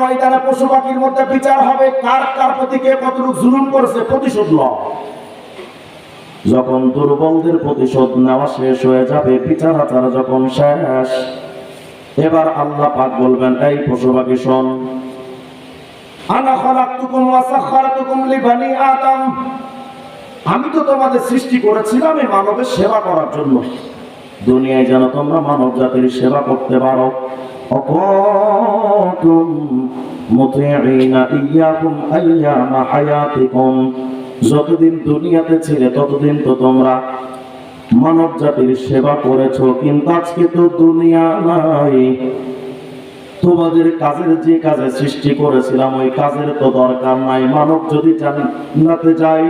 ময়দানে পশু পাখির মধ্যে বিচার হবে। কার কার প্রতি কে জুলুম করেছে প্রতিশোধ লও যখন দুর্বলদের প্রতিশোধ নেওয়া শেষ হয়ে যাবে, বিচার আচার যখন শেষ, এবার আল্লাহ পাক বলবেন, এই পশু পাখি শোন। আনা লিবানি আদম। আমি তো তোমাদের সৃষ্টি করেছিলাম এই মানবের সেবা করার জন্য। দুনিয়ায় যেন তোমরা মানব জাতির সেবা করতে পারো। অকুম مطيعين إياكم أيام حياتكم. যতদিন দুনিয়াতে ছিলে, ততদিন তো তোমরা মানব জাতির সেবা করেছ, কিন্তু আজকে তো দুনিয়া নাই। তোমাদের কাজের যে কাজে সৃষ্টি করেছিলাম, ওই কাজের তো দরকার নাই। মানব যদি জান্নাতে যায়,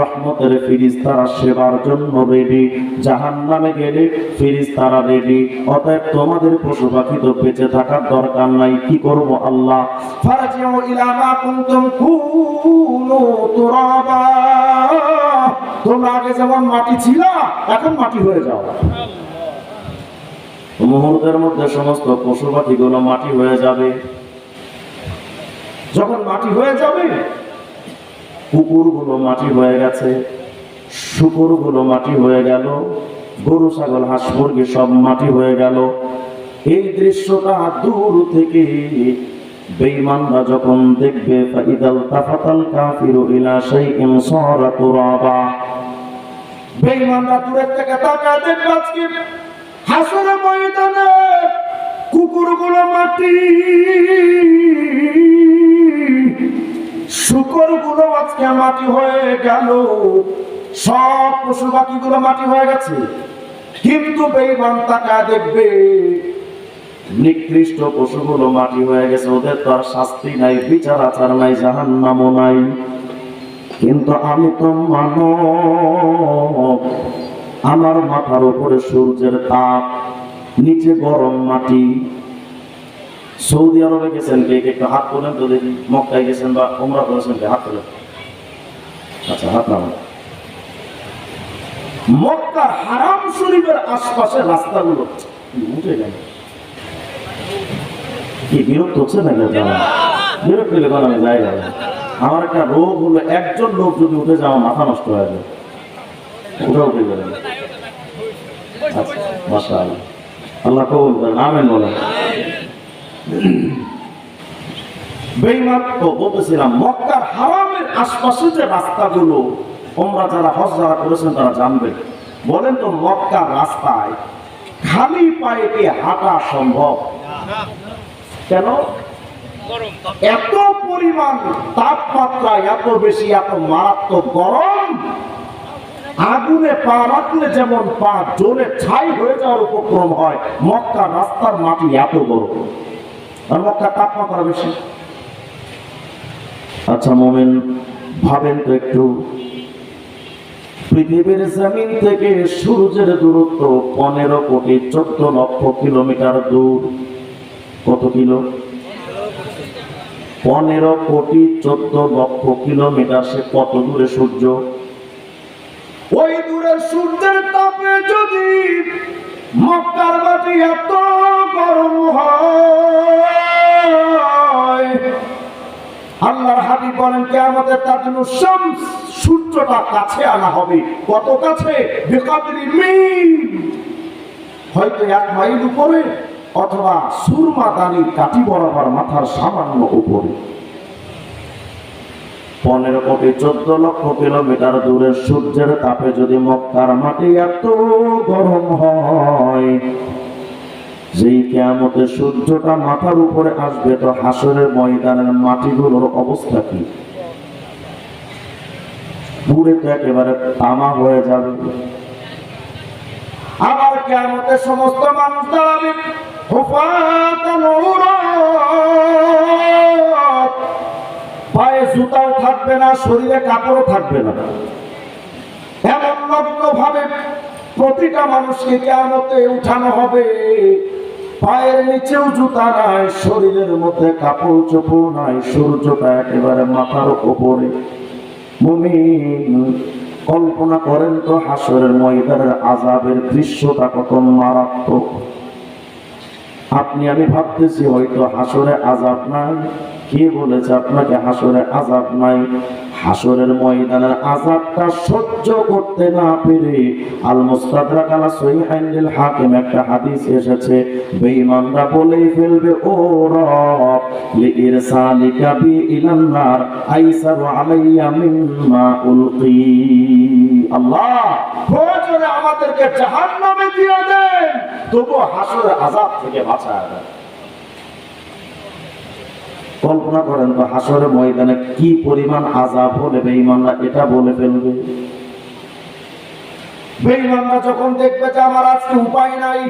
রহমতের ফিরিজ তারা সেবার জন্য রেডি জাহান নামে গেলে ফিরিজ তারা রেডি অতএব তোমাদের পশু পাখি তো বেঁচে থাকার দরকার নাই। কি করব আল্লাহ? তোমরা আগে যেমন মাটি ছিল, এখন মাটি হয়ে যাও। মুহূর্তের মধ্যে সমস্ত পশু পাখিগুলো মাটি হয়ে যাবে। যখন মাটি হয়ে যাবে, কুকুরগুলো মাটি হয়ে গেছে, শুকুরগুলো মাটি হয়ে গেল, গরু, ছাগল, হাঁস, মুরগি সব মাটি হয়ে গেল। এই দৃশ্যটা দূর থেকে বেঈমানরা যখন দেখবে, ফাইদাল তাফাতাল কাফিরু ইলা শাইইন সারা তুরাবা। বেঈমানরা দূরের থেকে তাকায় দেখবে আজকে। হাসরে ময়দানে কুকুরগুলো মাটি, শুকরগুলো আজকে মাটি হয়ে গেল। সব পশু পাখিগুলো মাটি হয়ে গেছে। কিন্তু বেঈমান তাকা দেখবে, নিকৃষ্ট পশুগুলো মাটি হয়ে গেছে। ওদের তো আর শাস্তি নাই, বিচার আচার নাই, জাহান্নামও নাই। কিন্তু আমি তো মানব আমার মাথার উপরে সূর্যের তাপ নিচে গরম মাটি। সৌদি আরবে গেছেন কে? একটু হাত তোলেন তো দেখি মক্কায় গেছেন বা ওমরা করেছেন কে? হাত তোলেন। আচ্ছা হাত নামান। মক্কা হারাম শরীফের আশপাশে রাস্তাগুলো উঠে গেল। কি বিরক্ত হচ্ছে নাকি আপনারা? বিরক্ত হলে কোনো আমি যাই আমার একটা রোগ হলো একজন লোক যদি উঠে যাওয়া মাথা নষ্ট হয়ে যায়। আচ্ছা বলেন। তো আশপাশে যে রাস্তাগুলো তোমরা করেছেন তারা জানবে বলেন তো রাস্তায় খালি পায়ে হাঁটা সম্ভব? কেন? এত পরিমাণ তাপমাত্রা, এত বেশি, এত মারাত্মক গরম আগুনে পা রাখলে যেমন পা জ্বলে ছাই হয়ে যাওয়ার উপক্রম হয়, মক্কা রাস্তার মাটি এত বড়। আর মক্কা তাপমাত্রা বেশি। আচ্ছা মোমেন, ভাবেন তো একটু। পৃথিবীর জমিন থেকে সূর্যের দূরত্ব পনেরো কোটি চোদ্দ লক্ষ কিলোমিটার দূর। কত কিলো? পনেরো কোটি চোদ্দ লক্ষ কিলোমিটার, সে কত দূরে সূর্য? ওই দূরে সূর্যের তাপে যদি মক্কার মাটি এত গরম আল্লাহর হাবি বলেন, কেয়ামতের তার জন্য সূর্যটা কাছে আনা হবে। কত কাছে? হয়তো এক মাইল উপরে অথবা সুরমা দানি কাটি বরাবর মাথার সামান্য উপরে। পনেরো কোটি, চোদ্দ লক্ষ কিলোমিটার দূরের সূর্যের তাপে যদি মক্কার মাটি এত গরম হয়, যেই কেয়ামতে সূর্যটা মাথার উপরে আসবে, তো হাসরের ময়দানের মাটিগুলোর অবস্থা কি? পুরে তো একেবারে তামা হয়ে যাবে। আবার কেয়ামতে সমস্ত মানুষ দাঁড়াবে জুতাও থাকবে না, শরীরে কাপড়ও থাকবে না। এমন ভাবে প্রতিটা মানুষকে কেমতে উঠানো হবে। পায়ের নিচেও জুতা নাই, শরীরের মধ্যে কাপড় চোপড় নাই, সূর্যটা একেবারে মাথার কল্পনা করেন তো হাসরের ময়দানের আজাবের দৃশ্যটা কত মারাত্মক। আপনি, আমি ভাবতেছি হয়তো হাসরে আজাব নাই। কে বলেছে আপনাকে হাসরে আজাব নাই? হাসরের ময়দানের আজাবটা সহ্য করতে না পেরে আল মুস্তাদরাক হাকিম একটা হাদিস এসেছে, বেঈমানরা বলেই ফেলবে, ও রব লিইরসালিকা বি ইলান নার, আইসারু আলাইয়া মিম্মা উলকি। আল্লাহ, প্রয়োজনে আমাদেরকে জাহান্নামে দিয়ে দেন তবু হাসরের আজাব থেকে বাঁচায় দেন। কল্পনা করেন তো হাসরের ময়দানে কি পরিমাণ আজাব হলে বেঈমানরা এটা বলে ফেলবে? বেঈমানরা যখন দেখবে যে আমার আজকে উপায় নাই,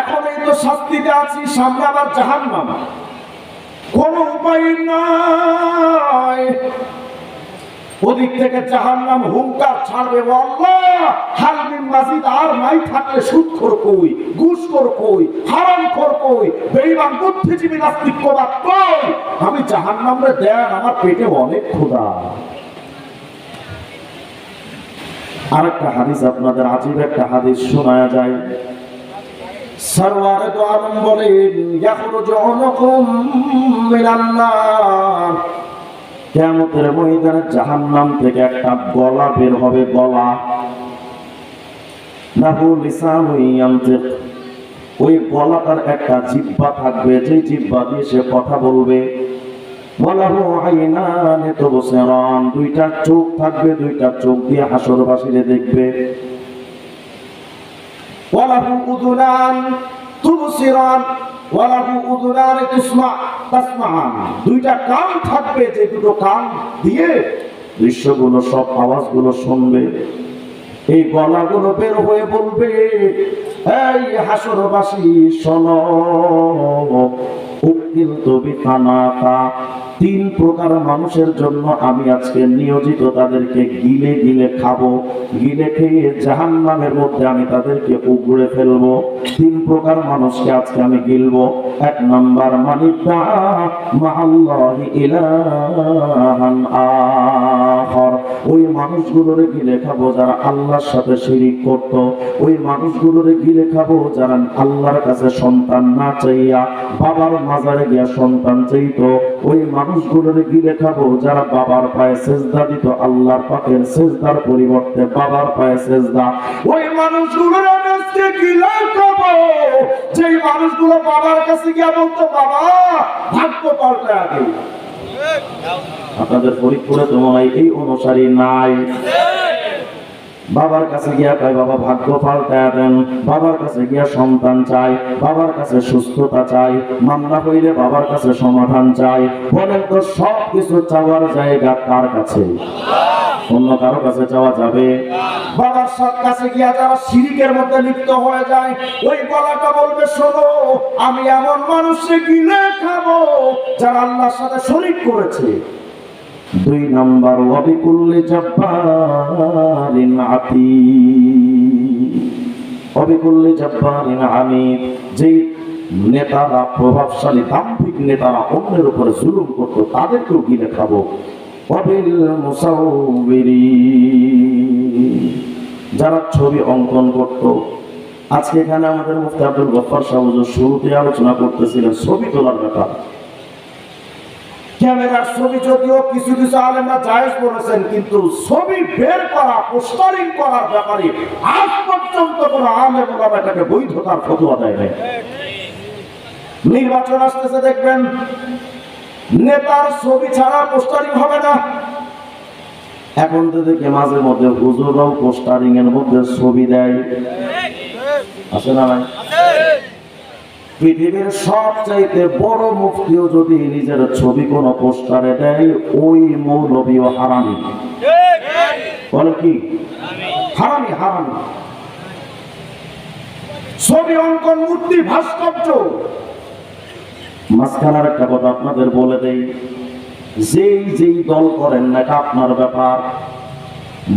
এখন এই তো শাস্তিতে আছি, সামনে আবার জাহান্নাম। কোন উপায় নাই। ওদিক থেকে জাহান্নাম হুঙ্কার ছাড়বে আল্লাহ। মাজিদ আর নাই থাকলে সুদ খোর কই, ঘুষ খোর কই, হারাম খোর কই বুদ্ধিজীবী নাস্তিকবাদ কই? আমি দেন, আমার পেটে অনেক ক্ষুধা। আরেকটা হাদিস আপনাদের আজীব একটা হাদিস শোনা যায়। তো আলম বলেন, ইয়াখরুজু উনুকুম মিনান নার। কেমতের ময়দানে জাহান্নাম থেকে একটা গলা বের হবে, গলা। ওই গলাটার একটা জিহ্বা থাকবে, যে জিহ্বা দিয়ে সে কথা বলবে। দুইটা চোখ থাকবে, দুইটা চোখ দিয়ে হাসরবাসীরে দেখবে। ওয়ালাহু উযুনান তুবসিরান ওয়ালাহু উযুনান তুসমা। তাসমাহান দুইটা কান থাকবে, যে দুটো কান দিয়ে দৃশ্যগুলো, সব আওয়াজগুলো শুনবে। এই গলাগুলো বের হয়ে বলবে, এই হাসরবাসী, শোনো তিন প্রকার মানুষের জন্য আমি আজকে নিয়োজিত তাদেরকে গিলে গিলে খাব। গিলে খেয়ে জাহান নামের মধ্যে আমি তাদেরকে উগড়ে ফেলব। তিন প্রকার মানুষকে আজকে আমি গিলবো। এক নাম্বার মানিকা মাআল্লাহি ইলাহান আখর। ওই মানুষগুলোরে গিলে খাব যারা আল্লাহর সাথে শিরিক করত। ওই মানুষগুলোরে গিলে খাব যারা আল্লাহর কাছে সন্তান না চাইয়া বাবার মাজারে গিয়া সন্তান চাইতো। ওই মানুষগুলোরে গিলে খাব যারা বাবার পায়ে সেজদা দিত, আল্লাহর পাকের সেজদার পরিবর্তে বাবার পায়ে সেজদা। ওই মানুষগুলোর আজকে গিলে খাব যেই মানুষগুলো বাবার কাছে গিয়া বলতো, বাবা, ভাগ্য পাল্টে আগে আপনাদের ফরিদপুরে তো হয় এই অনুসারী নাই। বাবার কাছে গিয়া কয়, বাবা, ভাগ্য পাল্টায় দেন। বাবার কাছে গিয়া সন্তান চাই। বাবার কাছে সুস্থতা চাই। মামলা হইলে বাবার কাছে সমাধান চাই। বলেন তো সব কিছু চাওয়ার জায়গা কার কাছে? অন্য কারও কাছে যাওয়া যাবে। বাবার সব কাছে গিয়া যারা শিরিকের মধ্যে লিপ্ত হয়ে যায়। ওই গলাটা বলবে শোনো আমি এমন মানুষকে গিলে খাব যারা আল্লাহর সাথে শরিক করেছে। দুই নাম্বার অবিকুল্লি জব্বারিন আতি অবিকুল্লি জব্বারিন আমিদ যেই নেতারা প্রভাবশালী দাম্ভিক নেতারা অন্যের উপরে জুলুম করতো তাদেরকেও গিলে খাব। যারা ছবি অঙ্কন করত, আজকে এখানে আমাদের মুফতি আব্দুল গফার সাহুজ শুরুতে আলোচনা করতেছিলেন ছবি তোলার ব্যাপার। ক্যামেরার ছবি যদিও কিছু কিছু আলেমরা জায়েজ করেছেন কিন্তু ছবি বের করা, পোস্টারিং করার ব্যাপারে আজ পর্যন্ত কোনো আলেম বৈধতার ফতোয়া দেয় নাই। নির্বাচন আসতেছে, দেখবেন। নেতার ছবি ছাড়া পোস্টারিং হবে না। এখন তো দেখে মাঝে মধ্যে হুজুরাও পোস্টারিং এর মধ্যে ছবি দেয়। আছে না ভাই পৃথিবীর সবচাইতে বড় মুফতিও যদি নিজের ছবি কোন পোস্টারে দেয়, ওই মৌলবীও হারামি। বলে কি? হারামি হারামি। ছবি অঙ্কন মূর্তি ভাস্কর্য। মাঝখানের একটা কথা আপনাদের বলে দেই। যেই যেই দল করেন না এটা আপনার ব্যাপার।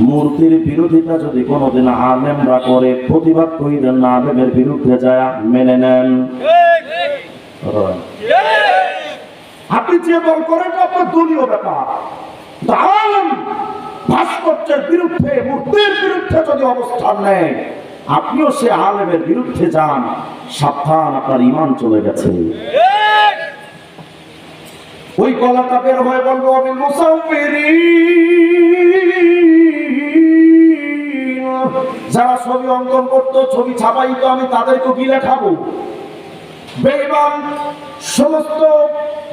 মূর্তির বিরোধিতা যদি কোনোদিন আলেমরা করে, প্রতিবাদ করিলেন না আলেমের বিরুদ্ধে যায়, মেনে নেন। আপনি যে দল করেন আপনার দলীয় ব্যাপার। ভাস্কর্যের বিরুদ্ধে, মূর্তির বিরুদ্ধে যদি অবস্থান নেয়, আপনিও সে আলেমের বিরুদ্ধে যান, সাবধান, আপনার ইমান চলে গেছে। ওই গলাটা বের হয়ে বলব আমি যারা ছবি অঙ্কন করতো, ছবি ছাপাইতো, আমি তাদেরকে গিলে খাব বেঈমান, সমস্ত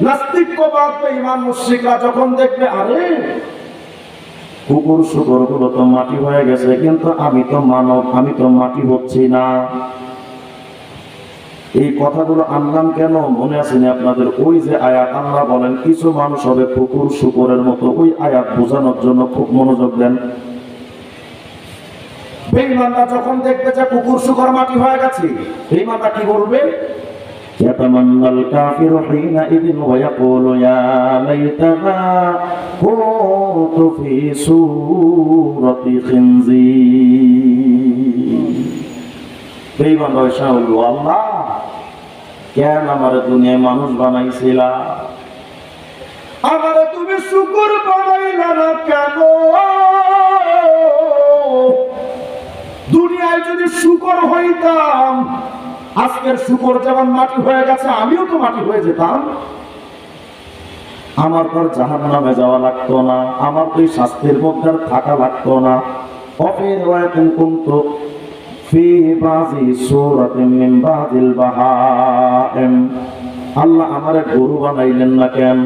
নাস্তিকবাদ যখন দেখবে, আরে, কুকুর শুকুরগুলো তো মাটি হয়ে গেছে, কিন্তু আমি তো মানব, আমি তো মাটি হচ্ছি না। এই কথাগুলো আনলাম কেন মনে আছেনি আপনাদের ওই যে আয়াত আল্লাহ বলেন কিছু মানুষ হবে কুকুর শুকুরের মতো ওই আয়াত বোঝানোর জন্য খুব মনোযোগ দেন বেঈমানরা যখন দেখবে যে কুকুর শুকর মাটি হয়ে গেছে বেঈমানরা কি বলবে يتمنى الكافر حينئذ ويقول يا ليتنا كنت في سورة خنزير বেঈমান পয়সা হলো আল্লাহ, কেন আমার দুনিয়ায় মানুষ বানাইছিলা? আমারে তুমি শুকুর বানাইলা না কেন? দুনিয়ায় যদি শুকর হইতাম, আজকের শুকর যেমন মাটি হয়ে গেছে, আমিও তো মাটি হয়ে যেতাম। আমার পর জাহান নামে যাওয়া লাগতো না, আমার তো শাস্তির মধ্যে থাকা লাগতো না। ওয়াকিন কুনতু মিন বাদিল বাহাইম। আল্লাহ আমারে গরু বানাইলেন না কেন?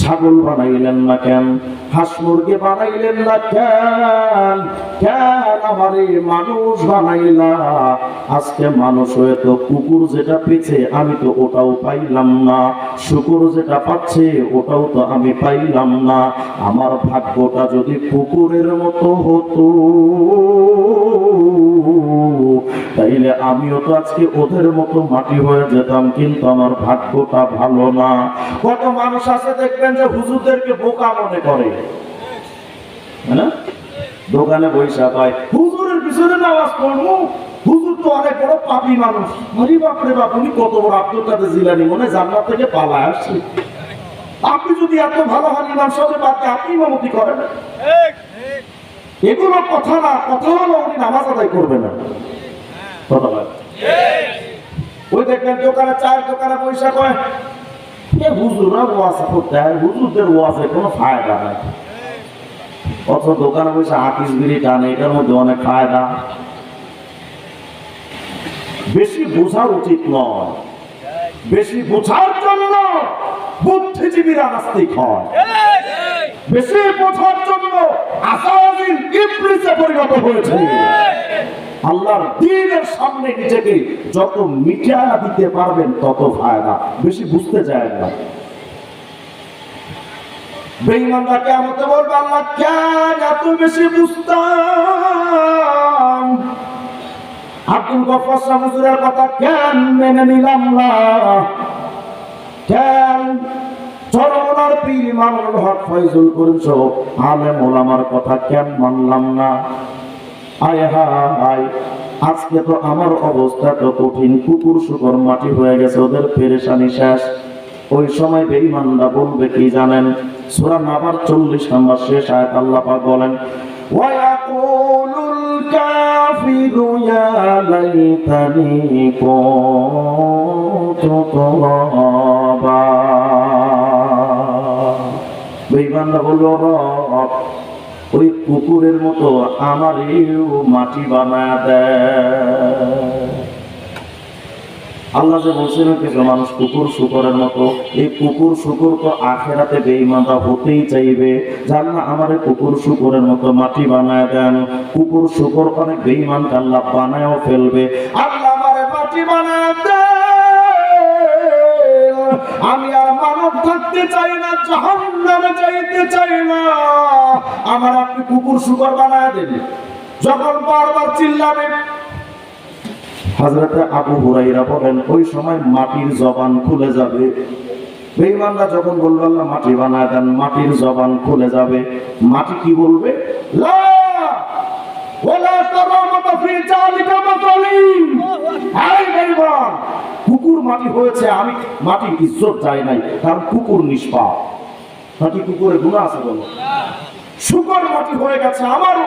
ছাগল বানাইলেন না কেন? হাঁস মুরগি বানাইলেন না কেন? কেন আমারে মানুষ বানাইলা? আজকে মানুষ হয়ে তো কুকুর যেটা পেয়েছে, আমি তো ওটাও পাইলাম না। শুকুর যেটা পাচ্ছে, ওটাও তো আমি পাইলাম না। আমার ভাগ্যটা যদি কুকুরের মতো হতো তাইলে আমিও তো আজকে ওদের মতো মাটি হয়ে যেতাম, কিন্তু আমার ভাগ্যটা ভালো না। কত মানুষ আছে দেখবেন যে হুজুরদেরকে বোকা মনে করে। হ্যাঁ? দোকানে বৈশা পায়, হুজুরের পিছনে নামাজ পড়ব? হুজুর তো অনেক বড় পাপী মানুষ। আরে বাপরে বাপ, উনি কত বড় আব্দুল কাদের জিলানি, মনে জান্নাত থেকে পালা আসছে। আপনি যদি এত ভালো হন ইমাম সাহেবের বাদে আপনি ইমামতি করেন। এগুলো কথা না, কথা হলো উনি নামাজ আদায় করবে না। ওই দেখবেন দোকানে চায়ের দোকানে পয়সা কয় ফায়দা বেশি উচিত বেশি জন্য বুদ্ধিজীবীরা নাস্তিক হয়। বেশি বোঝার জন্য আসাদিন ইবলিসে পরিণত হয়েছে। আল্লাহর দিনের সামনে নিজেকে যত মিটিয়া দিতে পারবেন তত ফায়দা। বেশি বুঝতে চায় না। বেঈমানরা কেমতে বলবে আল্লাহ কেন এত বেশি বুঝতাম? আব্দুল গফর শাহ হুজুরের কথা কেন মেনে নিলাম না? কেন চরমনার পীর ইমামুল হক ফয়জুল কথা কেন মানলাম না? আয় আজকে তো আমার অবস্থা তো কঠিন, কুকুর শুকর মাটি হয়ে গেছে, ওদের পেরেশানি শেষ। ওই সময় বেঈমানরা বলবে কি জানেন? সূরা নাবার 40 নম্বর শেষ আয়াত আল্লাহ পাক বলেন ওয়া ইয়াকুলুল কাফিরু ইয়া লাইতানি কুনতু তুরাবা বেঈমানরা বলবে রব, ওই কুকুরের মতো আমারও মাটি বানায় দেয় আল্লাহ যে বলছেন কিছু মানুষ কুকুর শুকরের মতো, এই কুকুর শুকুর তো আখেরাতে বেঈমানরা হতেই চাইবে। যার না আমার কুকুর শুকুরের মতো মাটি বানায় দেন। কুকুর শুকুর অনেক বেঈমান আল্লাহ বানায়ও ফেলবে। আল্লাহ আমারে মাটি বানায় দেন। আমি আমার আপনি কুকুর শুকর বানায় দেন যখন বারবার চিল্লাবে আবু হুরাইরা বলেন, ওই সময় মাটির জবান খুলে যাবে। যখন বলবে, আল্লাহ মাটি বানায় দেন, মাটির জবান খুলে যাবে। মাটি কি বলবে? লা কুকুর মাটি হয়েছে, আমি মাটির ইজ্জত চাই নাই, কারণ কুকুর নিষ্পাপ। মাটি কুকুরের গুনাহ আছে বলো? শুকর মাটি হয়ে গেছে আমারও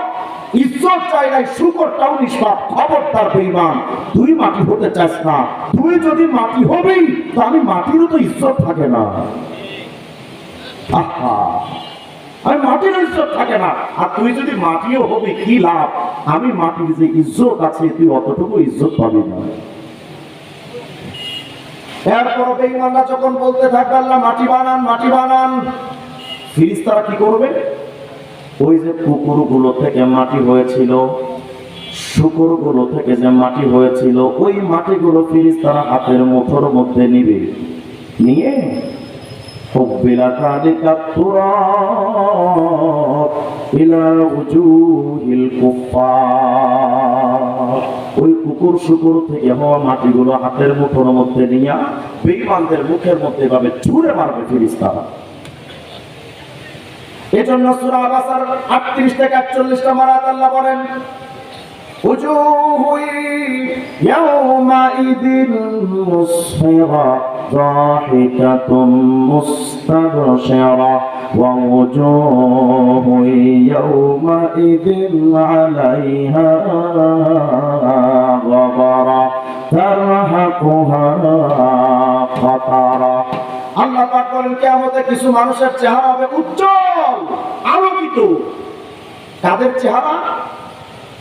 ইজ্জত চাই নাই, শুকরটাও নিষ্পাপ, খবরদার, বেঈমান। তুই মাটি হতে চাস না, তুই যদি মাটি হবেই তো আমি মাটিরও তো ইজ্জত থাকে না। আহা আমি মাটির ইজ্জত থাকে না। আর তুই যদি মাটিও হবে, কি লাভ? আমি মাটির যে ইজ্জত আছে, তুই অতটুকু ইজ্জত পাবি না। যখন বলতে থাকবে, আল্লাহ মাটি বানান মাটি বানান, ফিরিস্তারা কি করবে? ওই যে কুকুরগুলো থেকে মাটি হয়েছিল, শুকুরগুলো থেকে যে মাটি হয়েছিল, ওই মাটিগুলো ফিরিস্তারা হাতের মুঠোর মধ্যে নিবে। নিয়ে হুব্বিলা তালিকা তুরাব ইলা উজুহিল কুফফার। কুকুর শুকুর থেকে হওয়া মাটিগুলো হাতের মুঠোর মধ্যে নিয়ে বেঈমানদের মুখের মধ্যে এভাবে ছুঁড়ে মারবে ফিরিস্তারা এজন্য সূরা আবাসার 38 থেকে 41 নম্বর আয়াত আল্লাহ বলেন وجوه يومئذ مسفرة ضاحكة مستبشرة ووجوه يومئذ عليها غبرة ترهقها قطرة আল্লাহ পাক বলেন কিয়ামতে কিছু মানুষের চেহারা হবে উজ্জ্বল আলোকিত তাদের চেহারা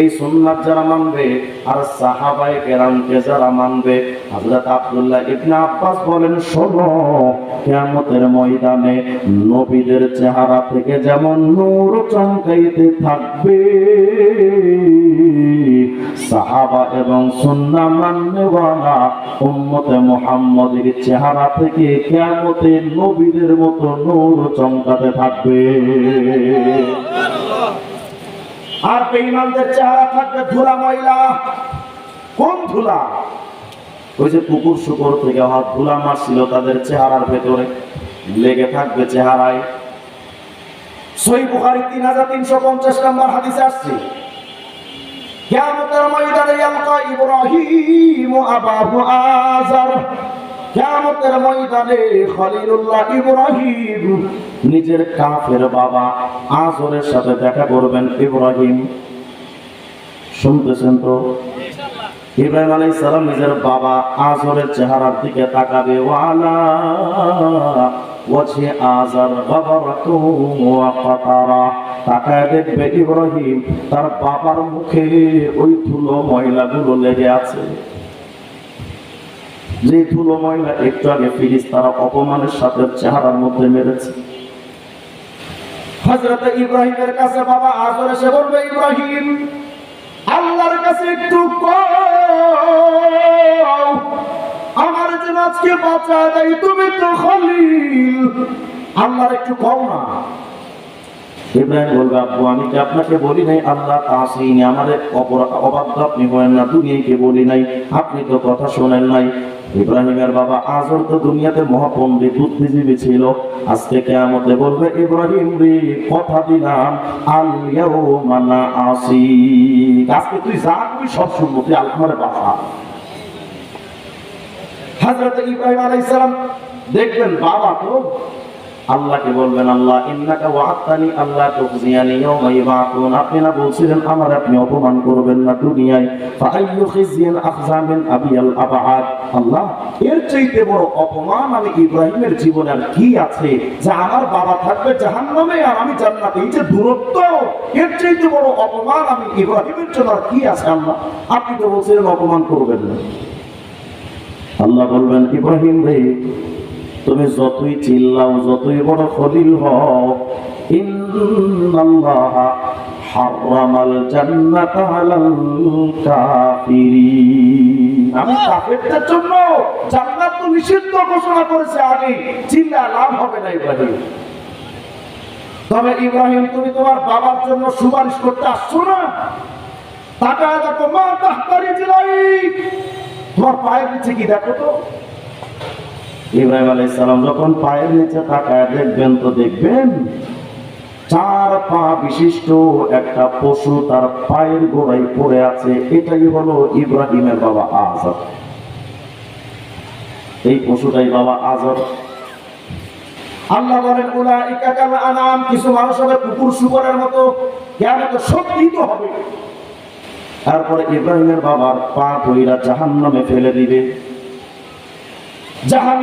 এই সুন্নাত যারা মানবে, আর সাহাবায়ে কেরামকে যারা মানবে, হযরত আব্দুল্লাহ ইবনে আব্বাস বলেন, শোনো, কিয়ামতের ময়দানে নবীদের চেহারা থেকে যেমন নূর চমকাইতে থাকবে। সাহাবা এবং সুন্না মান্যওয়ালা উম্মতে মুহাম্মদের চেহারা থেকে কিয়ামতে নবীদের মতো নূর চমকাতে থাকবে। আর বেঈমানদের চেহারা থাকবে ধুলা ময়লা। কোন ধুলা? ওই যে কুকুর শুকুর থেকে হওয়া ধুলা মারছিল, তাদের চেহারার ভেতরে লেগে থাকবে চেহারায়। সই বুখারি তিন হাজার তিনশো পঞ্চাশ নম্বর হাদিসে আসছে, কিয়ামতের ময়দানে ইয়ালকা ইব্রাহিম আবাহু আজার কিয়ামতের ময়দানে খলিলুল্লাহ ইব্রাহিম নিজের কাফের বাবা আজরের সাথে দেখা করবেন ইব্রাহিম। শুনতেছেন তো? ইব্রাহিম আলাইহিস সালাম নিজের বাবা আজরের চেহারার দিকে তাকাবে, ওয়ালা ওয়াজহে আজার গাবারাতু কাতারা তাকায় দেখবে ইব্রাহিম তার বাবার মুখে ওই ধুলো ময়লাগুলো লেগে আছে। যে ধুলো ময়লা একটু আগে ফিরিস, তারা অপমানের সাথে চেহারার মধ্যে মেরেছে। ইব্রাহিমের কাছে বাবা আজর বলবে, ইব্রাহিম, আল্লাহর কাছে একটু আমার যে আজকে বাঁচা দেয় তুমি তো খলিল। আল্লাহর একটু কও না। ইব্রাহিম বলবে, আব্বু, আমি কি আপনাকে বলি নাই, আল্লাহ তাসিনি আমার অবাধ্য আপনি হয়েন না, দুনিয়াকে বলি নাই, আপনি তো কথা শোনেন নাই। ইব্রাহিমের বাবা আজর তো দুনিয়াতে মহাপন্ডিত বুদ্ধিজীবী ছিল। আজকে কেয়ামতে বলবে, ইব্রাহিম রে, কথা দিলাম, আল ইয়াউমা না আসি আজকে তুই যা করবি সব শুনব, তুই আল্লাহর বাসা হযরত ইব্রাহিম আলাইহিস দেখবেন বাবা তো আল্লাহকে বলবেন, আল্লাহ, ইন্নাকা ওয়াআতানি আল্লাহ তুখজিয়ানি ইয়াওমা ইবাতুন আপনি না বলছিলেন, আমার আপনি অপমান করবেন না দুনিয়ায়। ফাআইয়ু খিজিয়ান আখজা মিন আবিয়াল আবাদ আল্লাহ, এর চাইতে বড় অপমান আমি ইব্রাহিমের জীবনে আর কি আছে যে আমার বাবা থাকবে জাহান্নামে আর আমি জান্নাতে? এই যে দূরত্ব, এর চাইতে বড় অপমান আমি ইব্রাহিমের জন্য আর কি আছে, আল্লাহ? আপনি তো বলছিলেন, অপমান করবেন না। আল্লাহ বলবেন, ইব্রাহিম রে তুমি যতই চিল্লাও, যতই বড় খলিল হও, ইন্নাল্লাহা হারামাল জান্নাতা আলাল কাফিরিন। আমি কাফেরদের জন্য জান্নাত তো নিষিদ্ধ ঘোষণা করেছে আগে চিল্লা লাভ হবে না ইব্রাহিম। তবে ইব্রাহিম, তুমি তোমার বাবার জন্য সুপারিশ করতে আসছো না? তাকায় দেখো, মা তাহতারি জিলাই তোমার পায়ের নিচে কি দেখো তো? ইব্রাহিম আলাইহিস সালাম যখন পায়ের নিচে তাকায় দেখবেন তো দেখবেন চার পা বিশিষ্ট একটা পশু তার পায়ের গোড়ায় পড়ে আছে। এটাই হলো ইব্রাহিমের বাবা আজর। এই পশুটাই বাবা আজর। আল্লাহ বলেন আনাম, কিছু মানুষ হবে কুকুর শুকরের মতো সত্যি তো হবে। তারপরে ইব্রাহিমের বাবার পা ধইরা জাহান্নামে ফেলে দিবে। জাহান